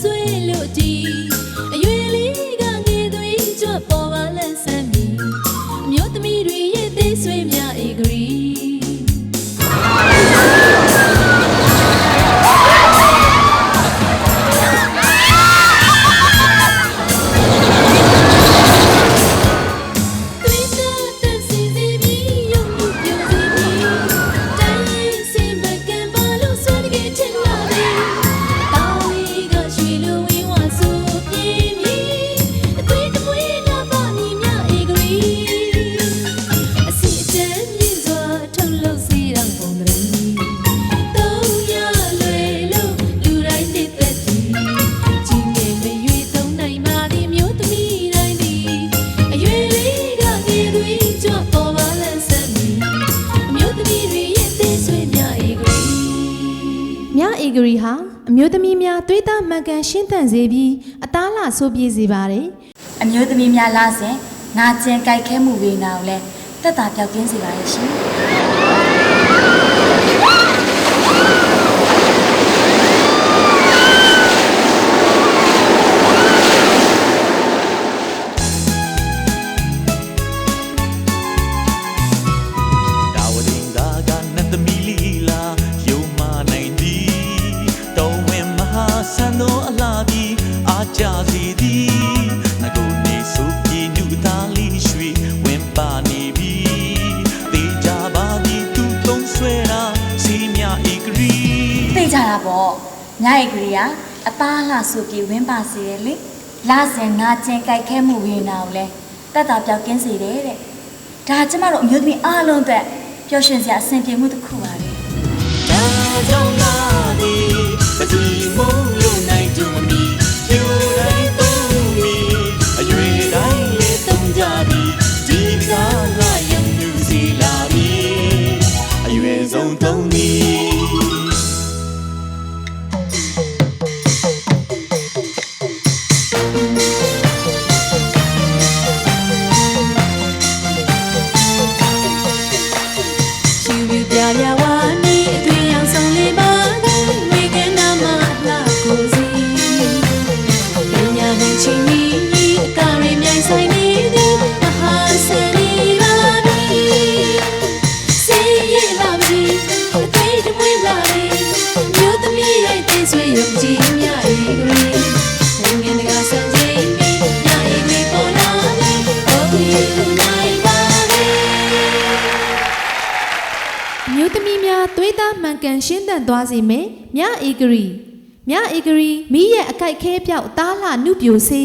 ဆွဲလို့ကြည်အရွယ်လေးကငယ်သွေးကြွပေါ်ပါလန်းဆန်းပြီအမျိုးသမီးတွေရဲ့သေးဆွေ ဂရီဟာအမျိုးသမီးများသွေးသားမှန်ကန်ရှင်းသန့်စေပြီးအသားလာဆိုးပြေးစေပါတယ်အမျိုးသမီးများလာစဉ်ငါကျင်ကြိုက်ခဲမှုဝေနာကိုလည်းတက်တာပြောက်ကင်းစေပါရဲ့ရှင် စီသည်ငါကိုနေစုပြေညူသားလေးရွှေဝင်ပါနေပြီတေးကြပါသည်သူသုံးဆွဲတာစီမြဧကရီသိကြတာပေါ့ညအိတ်ကလေးကအသားလှဆိုပြီးဝင်းပါစေရဲ့လေလာစဉ်ငါကျင်ကြိုက်ခဲမှုဝေနာကိုလည်းတက်တာပြောက်ကင်းစေတယ်တဲ့ဒါကျမတို့အမျိုးသမီးအားလုံးအတွက်ပျော်ရွှင်စရာအဆင်ပြေမှုတစ်ခုပါပဲဒါကြောင့်လာ ပြီပြပြဝါနီအသွေးရောင်ဆောင်လေးပါဝေကနာမလှကိုစီပညာနဲ့ချင်းနီအကားရမြိုင်ဆိုင်နေသည်မဟာဆယ်လေးပါပြီစေရလာပြီအသေးတမွေးလာပြီမြို့သမီးရဲ့သေးဆွေရုံကြည်မြအေဂရီငင်ငယ်ကစံချိန်ပြီးညအေဂရီပေါ်လာပြီ Oh you မျိုးသမီးများသွေးသားမှန်ကန်ရှင်းသန့်သွားစေမယ်မြအေဂရီမြအေဂရီမိရဲ့အကြိုက်ခဲပြောက်အသားလာနုပြိုစေ